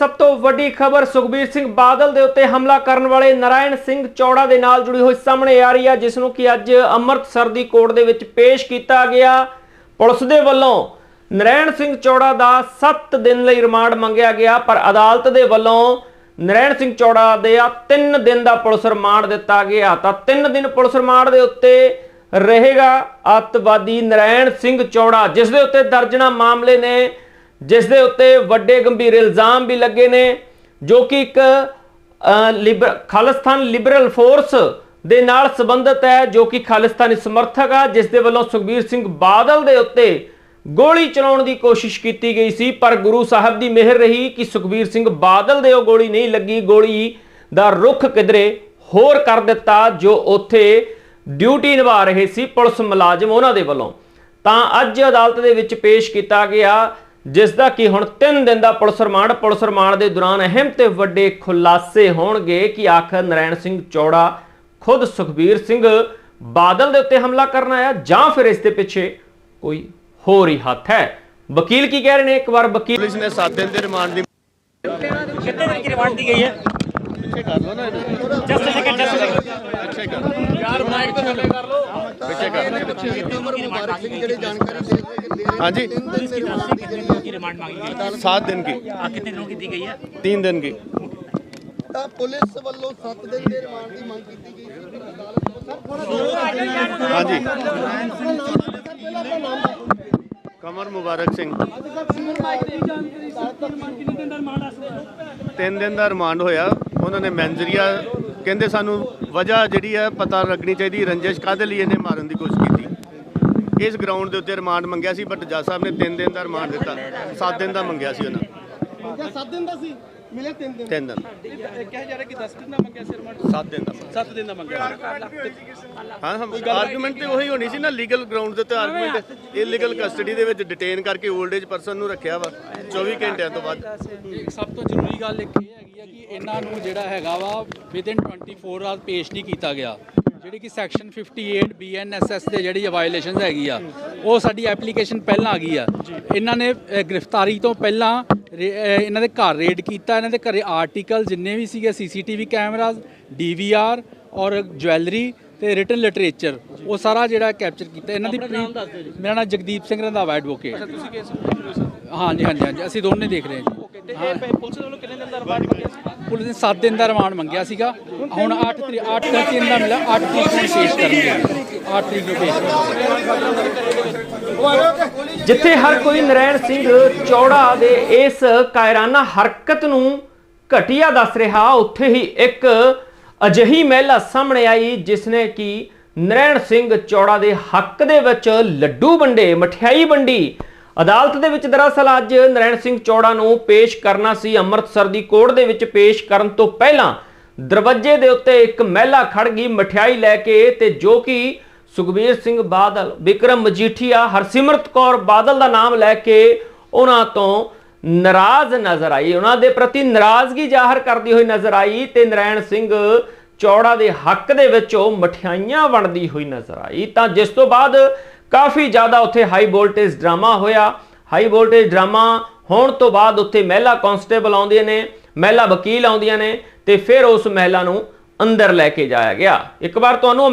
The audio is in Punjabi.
ਸਭ ਤੋਂ ਵੱਡੀ ਖਬਰ ਸੁਖਬੀਰ ਸਿੰਘ ਬਾਦਲ ਦੇ ਉੱਤੇ ਹਮਲਾ ਕਰਨ ਵਾਲੇ ਨਰਾਇਣ ਸਿੰਘ ਚੌੜਾ ਦੇ ਨਾਲ ਜੁੜੀ ਹੋਈ ਸਾਹਮਣੇ ਆ ਰਹੀ ਹੈ, ਜਿਸ ਨੂੰ ਕਿ ਅੱਜ ਅੰਮ੍ਰਿਤਸਰ ਦੀ ਕੋਰਟ ਦੇ ਵਿੱਚ ਪੇਸ਼ ਕੀਤਾ ਗਿਆ। ਪੁਲਿਸ ਦੇ ਵੱਲੋਂ ਨਰਾਇਣ ਸਿੰਘ ਚੌੜਾ ਦਾ 7 ਦਿਨ ਲਈ ਰਿਮਾਂਡ ਮੰਗਿਆ ਗਿਆ, ਪਰ ਅਦਾਲਤ ਦੇ ਵੱਲੋਂ ਨਰਾਇਣ ਸਿੰਘ ਚੌੜਾ ਦੇ ਆ 3 ਦਿਨ ਦਾ ਪੁਲਿਸ ਰਿਮਾਂਡ ਦਿੱਤਾ ਗਿਆ। ਤਾਂ 3 ਦਿਨ ਪੁਲਿਸ ਰਿਮਾਂਡ ਦੇ ਉੱਤੇ ਰਹੇਗਾ ਅੱਤਵਾਦੀ ਨਰਾਇਣ ਸਿੰਘ ਚੌੜਾ, ਜਿਸ ਦੇ ਉੱਤੇ ਦਰਜਣਾ ਮਾਮਲੇ ਨੇ ਜਿਸ ਦੇ ਉੱਤੇ ਵੱਡੇ ਗੰਭੀਰ ਇਲਜ਼ਾਮ ਵੀ ਲੱਗੇ ਨੇ, ਜੋ ਕਿ ਇੱਕ ਲਿਬਰ, ਖਾਲਿਸਤਾਨ ਲਿਬਰਲ ਫੋਰਸ ਦੇ ਨਾਲ ਸੰਬੰਧਿਤ ਹੈ, ਜੋ ਕਿ ਖਾਲਿਸਤਾਨੀ ਸਮਰਥਕ ਆ, ਜਿਸ ਦੇ ਵੱਲੋਂ ਸੁਖਬੀਰ ਸਿੰਘ ਬਾਦਲ ਦੇ ਉੱਤੇ ਗੋਲੀ ਚਲਾਉਣ ਦੀ ਕੋਸ਼ਿਸ਼ ਕੀਤੀ ਗਈ ਸੀ। ਪਰ ਗੁਰੂ ਸਾਹਿਬ ਦੀ ਮਿਹਰ ਰਹੀ ਕਿ ਸੁਖਬੀਰ ਸਿੰਘ ਬਾਦਲ ਦੇ ਉਹ ਗੋਲੀ ਨਹੀਂ ਲੱਗੀ। ਗੋਲੀ ਦਾ ਰੁਖ ਕਿਧਰੇ ਹੋਰ ਕਰ ਦਿੱਤਾ, ਜੋ ਉੱਥੇ ਡਿਊਟੀ ਨਿਭਾ ਰਹੇ ਸੀ ਪੁਲਿਸ ਮੁਲਾਜ਼ਮ ਉਹਨਾਂ ਦੇ ਵੱਲੋਂ। ਤਾਂ ਅੱਜ ਅਦਾਲਤ ਦੇ ਵਿੱਚ ਪੇਸ਼ ਕੀਤਾ ਗਿਆ ਜਿਸ ਦਾ ਕਿ ਹੁਣ 3 ਦਿਨ ਦਾ ਪੁਲਿਸ ਰਿਮਾਂਡ ਪੁਲਿਸ ਰਿਮਾਂਡ ਦੇ ਦੌਰਾਨ ਅਹਿਮ ਤੇ ਵੱਡੇ ਖੁਲਾਸੇ ਹੋਣਗੇ ਕਿ ਆਖਰ ਨਰੈਣ ਸਿੰਘ ਚੌੜਾ ਖੁਦ ਸੁਖਬੀਰ ਸਿੰਘ ਬਾਦਲ ਦੇ ਉੱਤੇ ਹਮਲਾ ਕਰਨ ਆਇਆ ਜਾਂ ਫਿਰ ਇਸ ਦੇ ਪਿੱਛੇ ਕੋਈ ਹੋਰ ਹੀ ਹੱਥ ਹੈ। ਵਕੀਲ ਕੀ ਕਹਿ ਰਹੇ ਨੇ? ਇੱਕ ਵਾਰ ਵਕੀਲ ਪੁਲਿਸ ਨੇ 7 ਦਿਨ ਦੇ ਰਿਮਾਂਡ ਦੀ ਕਿੰਨੇ ਦਿਨ ਦੀ ਰਿਮਾਂਡ ਦੀ ਗਈ ਹੈ? ਪਿੱਛੇ ਕਰ ਲਓ ਨਾ ਜਸਟ ਸੈਕਿੰਡ ਜਸਟ ਸੈਕਿੰਡ ਪਿੱਛੇ ਕਰ ਯਾਰ ਮਾਈਕ ਥੱਲੇ ਕਰ ਲਓ। ਪਿੱਛੇ ਕਰ ਕਿੰਨੀ ਜਿਹੜੇ ਜਾਣਕਾਰੀ ਦੇ ਲਓ ਹਾਂਜੀ कितने दिनों की रिमांड मांगी गई 7 दिन की हाँ, कितने दिनों की दी गई है 3 दिन की ਤਾਂ ਪੁਲਿਸ ਵੱਲੋਂ 7 ਦਿਨ ਦੇ ਰਿਮਾਂਡ ਦੀ ਮੰਗ ਕੀਤੀ ਗਈ ਹਾਂਜੀ ਕਮਰ ਮੁਬਾਰਕ ਸਿੰਘ ਤਿੰਨ ਦਿਨ ਦਾ ਰਿਮਾਂਡ ਹੋਇਆ ਉਹਨਾਂ ਨੇ ਮੈਂਜ਼ਰੀਆ ਕਹਿੰਦੇ ਸਾਨੂੰ ਵਜ੍ਹਾ ਜਿਹੜੀ ਹੈ ਪਤਾ ਲੱਗਣੀ ਚਾਹੀਦੀ ਰੰਜਿਸ਼ ਕਾਹਦੇ ਲਈ ਇਹਨੇ ਮਾਰਨ ਦੀ ਕੋਸ਼ਿਸ਼ ਕੀਤੀ ਇਸ ਗਰਾਊਂਡ ਦੇ ਉੱਤੇ ਰਿਮਾਂਡ ਮੰਗਿਆ ਸੀ ਬਟ ਜੱਜ ਸਾਹਿਬ ਨੇ 3 ਦਿਨ ਦਾ ਰਿਮਾਂਡ ਦਿੱਤਾ। 7 ਦਿਨ ਦਾ ਮੰਗਿਆ ਸੀ ਉਹਨਾਂ। ਜਾਂ 7 ਦਿਨ ਦਾ ਸੀ? ਮਿਲੇ 3 ਦਿਨ। 3 ਦਿਨ। ਕਿਹਾ ਜਾ ਰਿਹਾ ਕਿ 10 ਦਿਨ ਦਾ ਮੰਗਿਆ ਸੀ ਰਿਮਾਂਡ 7 ਦਿਨ ਦਾ 7 ਦਿਨ ਦਾ ਮੰਗਿਆ। ਹਾਂ ਹਮ ਆਰਗੂਮੈਂਟ ਤੇ ਉਹੀ ਹੋਣੀ ਸੀ ਨਾ ਲੀਗਲ ਗਰਾਊਂਡ ਦੇ ਉੱਤੇ ਆਰਗੂਮੈਂਟ ਇਲੀਗਲ ਕਸਟਡੀ ਦੇ ਵਿੱਚ ਡਿਟੇਨ ਕਰਕੇ 올ਡ ਏਜ ਪਰਸਨ ਨੂੰ ਰੱਖਿਆ ਵਾ 24 ਘੰਟਿਆਂ ਤੋਂ ਬਾਅਦ। ਸਭ ਤੋਂ ਜ਼ਰੂਰੀ ਗੱਲ ਇੱਕ ਇਹ ਹੈਗੀ ਆ ਕਿ ਇਹਨਾਂ ਨੂੰ ਜਿਹੜਾ ਹੈਗਾ ਵਾ ਵਿਦਿਨ 24 ਆਵਰ ਪੇਸ਼ ਨਹੀਂ ਕੀਤਾ ਗਿਆ। ਜਿਹੜੀ ਕਿ ਸੈਕਸ਼ਨ 58 ਬੀਐਨਐਸਐਸ ਦੇ ਜਿਹੜੀ ਵਾਇਓਲੇਸ਼ਨਸ ਹੈਗੀ ਆ ਉਹ ਸਾਡੀ ਐਪਲੀਕੇਸ਼ਨ ਪਹਿਲਾਂ ਆ ਗਈ ਆ। ਇਹਨਾਂ ਨੇ ਅ, ਗ੍ਰਿਫਤਾਰੀ ਤੋਂ ਪਹਿਲਾਂ ਰੇ- ਅ, ਇਹਨਾਂ ਦੇ ਘਰ ਰੇਡ ਕੀਤਾ ਇਹਨਾਂ ਦੇ ਘਰੇ ਆਰਟੀਕਲ ਜਿੰਨੇ ਵੀ ਸੀਗੇ ਸੀਸੀਟੀਵੀ ਕੈਮਰਾਜ਼ ਡੀਵੀਆਰ ਔਰ ਜਵੈਲਰੀ ਤੇ ਰਿਟਨ ਲਿਟਰੇਚਰ ਉਹ ਸਾਰਾ ਜਿਹੜਾ ਕੈਪਚਰ ਕੀਤਾ। ਇਹਨਾਂ ਦੀ ਮੇਰਾ ਨਾਮ ਜਗਦੀਪ ਸਿੰਘ ਰੰਧਾਵਾ ਐਡਵੋਕੇਟ ਤੁਸੀਂ ਕੇਸ ਹਾਂਜੀ ਹਾਂਜੀ ਹਾਂਜੀ ਅਸੀਂ ਦੋਨੇ ਦੇਖ ਰਹੇ ਹਾਂ ਜੀ। ਤੇ ਇਹ ਪੁਲਿਸ ਵੱਲੋਂ ਕਿੰਨੇ ਦਿਨ ਦਾ ਰਿਮਾਂਡ ਮੰਗਿਆ ਸੀ? ਪੁਲਿਸ ਨੇ 7 ਦਿਨ ਦਾ ਰਿਮਾਂਡ ਮੰਗਿਆ ਸੀਗਾ। ਹੁਣ 8 ਤਰੀਕ 8 ਦਿਨ ਦਾ ਮਿਲਿਆ 8 ਤਰੀਕ ਨੂੰ ਪੇਸ਼ ਕਰਨਗੇ। 8 ਤਰੀਕ ਨੂੰ ਪੇਸ਼ ਜਿੱਥੇ ਹਰ ਕੋਈ ਨਰਾਇਣ ਸਿੰਘ ਚੌੜਾ ਦੇ ਇਸ ਕਾਇਰਾਨਾ ਹਰਕਤ ਨੂੰ ਘਟੀਆ ਦੱਸ ਰਿਹਾ, ਉੱਥੇ ਹੀ ਇੱਕ ਅਜਿਹੀ ਮਹਿਲਾ ਸਾਹਮਣੇ ਆਈ, ਜਿਸਨੇ ਕਿ ਨਰੈਣ ਸਿੰਘ ਚੌੜਾ ਦੇ ਹੱਕ ਦੇ ਵਿੱਚ ਲੱਡੂ ਵੰਡੇ, ਮਠਿਆਈ ਵੰਡੀ ਅਦਾਲਤ ਦੇ ਵਿੱਚ ਦਰਅਸਲ ਅੱਜ ਨਰਾਇਣ ਸਿੰਘ ਚੌੜਾ ਨੂੰ ਪੇਸ਼ ਕਰਨਾ ਸੀ ਅੰਮ੍ਰਿਤਸਰ ਦੀ ਕੋਰਟ ਦੇ ਵਿੱਚ ਪੇਸ਼ ਕਰਨ ਤੋਂ ਪਹਿਲਾਂ ਦਰਵਾਜ਼ੇ ਦੇ ਉੱਤੇ ਇੱਕ ਮਹਿਲਾ ਖੜ ਗਈ, ਮਠਿਆਈ ਲੈ ਕੇ ਤੇ ਜੋ ਕਿ ਸੁਖਬੀਰ ਸਿੰਘ ਬਾਦਲ, ਵਿਕਰਮ ਮਜੀਠੀਆ, ਹਰਸਿਮਰਤ ਕੌਰ ਬਾਦਲ ਦਾ ਨਾਮ ਲੈ ਕੇ ਉਹਨਾਂ ਤੋਂ ਨਾਰਾਜ਼ ਨਜ਼ਰ ਆਈ। ਉਹਨਾਂ ਦੇ ਪ੍ਰਤੀ ਨਾਰਾਜ਼ਗੀ ਜ਼ਾਹਰ ਕਰਦੀ ਹੋਈ ਨਜ਼ਰ ਆਈ ਤੇ ਨਰਾਇਣ ਸਿੰਘ ਚੌੜਾ ਦੇ ਹੱਕ ਦੇ ਵਿੱਚ ਉਹ ਮਠਿਆਈਆਂ ਵੰਡਦੀ ਹੋਈ ਨਜ਼ਰ ਆਈ। ਤਾਂ ਜਿਸ ਤੋਂ ਬਾਅਦ ਕਾਫੀ ਜ਼ਿਆਦਾ ਉੱਥੇ ਹਾਈ ਵੋਲਟੇਜ ਡਰਾਮਾ ਹੋਇਆ। ਹਾਈ ਵੋਲਟੇਜ ਡਰਾਮਾ ਹੋਣ ਤੋਂ ਬਾਅਦ ਉੱਥੇ ਮਹਿਲਾ ਕਾਂਸਟੇਬਲ ਆਉਂਦੀਆਂ ਨੇ, ਮਹਿਲਾ ਵਕੀਲ ਆਉਂਦੀਆਂ ਨੇ ਤੇ ਫਿਰ ਉਸ ਮਹਿਲਾ ਨੂੰ ਅੰਦਰ ਲੈ ਕੇ ਜਾਇਆ ਗਿਆ। ਇੱਕ ਵਾਰ ਤੁਹਾਨੂੰ